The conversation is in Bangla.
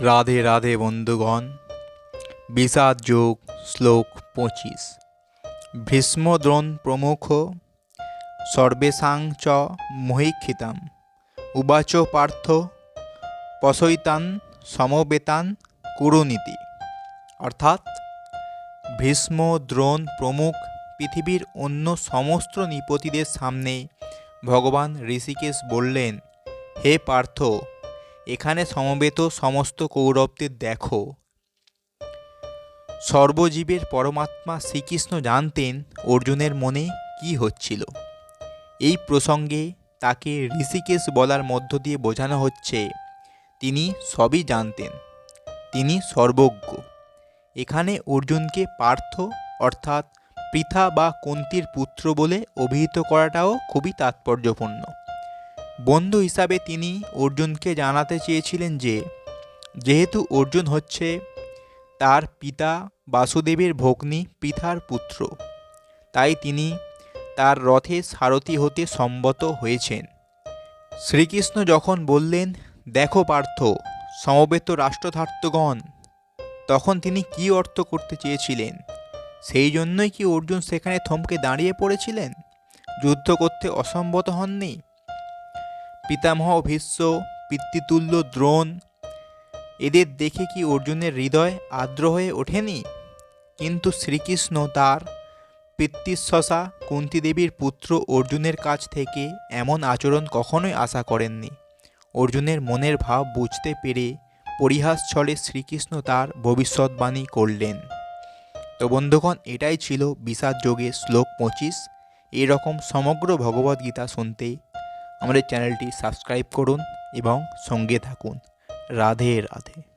রাধে রাধে বন্ধুগণ। বিষাদ যোগ, শ্লোক পঁচিশ। ভীষ্মদ্রোণ প্রমুখ, সর্বেশাং চ মহিক্ষিতাম। উবাচ পার্থ, পশৈতান সমবেতান কুরুনীতি। অর্থাৎ ভীষ্ম দ্রোণ প্রমুখ পৃথিবীর অন্য সমস্ত নৃপতিদের সামনে ভগবান ঋষিকেশ বললেন, হে পার্থ এখানে সমবেত সমস্ত কৌরবদের দেখো। সর্বজীবের পরমাত্মা শ্রীকৃষ্ণ জানতেন অর্জুনের মনে কি হচ্ছিল। এই প্রসঙ্গে তাকে ঋষিকেশ বলার মধ্য দিয়ে বোঝানো হচ্ছে, তিনি সবই জানতেন, তিনি সর্বজ্ঞ। এখানে অর্জুনকে পার্থ অর্থাৎ পৃথা বা কুন্তির পুত্র বলে অভিহিত করাটাও খুবই তাৎপর্যপূর্ণ। বন্ধু হিসাবে তিনি অর্জুনকে জানাতে চেয়েছিলেন যে, যেহেতু অর্জুন হচ্ছে তার পিতা বাসুদেবের ভগ্নী পৃথার পুত্র, তাই তিনি তার রথে সারথি হতে সম্মত হয়েছেন। শ্রীকৃষ্ণ যখন বললেন, দেখো পার্থ, সমবেত রাষ্ট্রধার্তগণ, তখন তিনি কি অর্থ করতে চেয়েছিলেন? সেই জন্যই কি অর্জুন সেখানে থমকে দাঁড়িয়ে পড়েছিলেন? যুদ্ধ করতে অসম্মত হননি? পিতামহ ভীষ্ম, পিতৃতুল্য দ্রোণ, এদের দেখে কি অর্জুনের হৃদয় আর্দ্র হয়ে ওঠেনি? কিন্তু শ্রীকৃষ্ণ তার পিতৃশ্বসা কুন্তিদেবীর পুত্র অর্জুনের কাছ থেকে এমন আচরণ কখনোই আশা করেননি। অর্জুনের মনের ভাব বুঝতে পেরে পরিহাস ছলে শ্রীকৃষ্ণ তার ভবিষ্যৎবাণী করলেন। তো বন্ধুগণ, এটাই ছিল বিষাদ যোগে শ্লোক পঁচিশ। এরকম সমগ্র ভগবদ্গীতা শুনতে আমাদের চ্যানেলটি সাবস্ক্রাইব করুন এবং সঙ্গে থাকুন। রাধে রাধে।